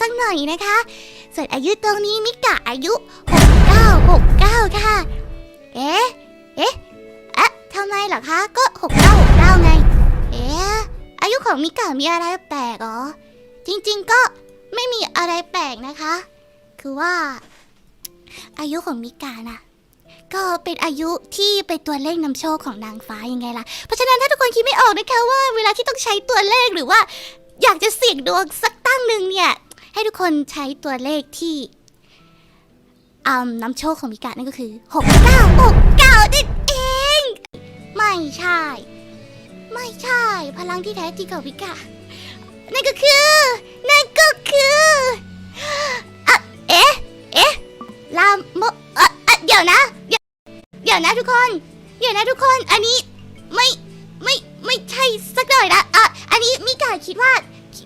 สักหน่อยนะคะ ส่วนอายุตรงนี้มิกะอายุ 69 69 ค่ะ เอ๊ะ เอ๊ะอะทำไมเหรอคะ ก็ 69 69 ไง เอ๊ะ อายุของมิกะมีอะไรแปลกเหรอจริงๆก็ไม่มีอะไรแปลกนะคะ คือว่า อายุของมิกาน่ะก็เป็นอายุที่เป็นตัวเลขนำโชคของนางฟ้ายังไงล่ะ เพราะฉะนั้นถ้าทุกคนคิดไม่ออกนะคะว่าเวลาที่ต้องใช้ตัวเลขหรือว่า อยากจะเสี่ยงดวงสักตั้งหนึ่งเนี่ย ให้ทุกคนใช้ตัวเลขที่อืมนำโชคของมิกานั่นก็คือ 6969นั่นเอง ไม่ใช่ ไม่ใช่ พลังที่แท้จริงของมิกานั่นก็คือ นั่นก็คืออะเอ๊ะ เอ๊ะ ลามโมเอ่อเอ่อเดี๋ยวนะ เดี๋ยวเดี๋ยวนะทุกคน เดี๋ยวนะทุกคน อันนี้ไม่ ไม่ ไม่ใช่สักหน่อยนะ อะ อันนี้มิกาคิดว่า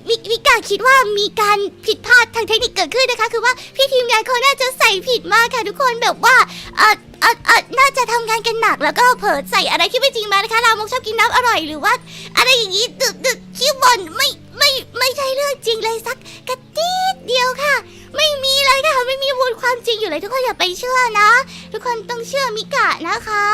มิมิกาคิดว่ามีการผิดพลาดทางเทคนิคเกิดขึ้นนะคะ คือว่าพี่ทีมงานเขาน่าจะใส่ผิดมากค่ะทุกคนแบบว่าเอ่อเอ่อเอ่อน่าจะทำงานกันหนักแล้วก็เผลอใส่อะไรที่ไม่จริงมานะคะลามกชอบกินน้ำอร่อยหรือว่าอะไรอย่างนี้ดึกดึกขี้บ่นไม่ไม่ไม่ใช่เรื่องจริงเลยสักกระติดเดียวค่ะ ไม่มีเลยค่ะไม่มีมูลความจริงอยู่เลยทุกคนอย่าไปเชื่อนะ ทุกคนต้องเชื่อมิกะนะคะ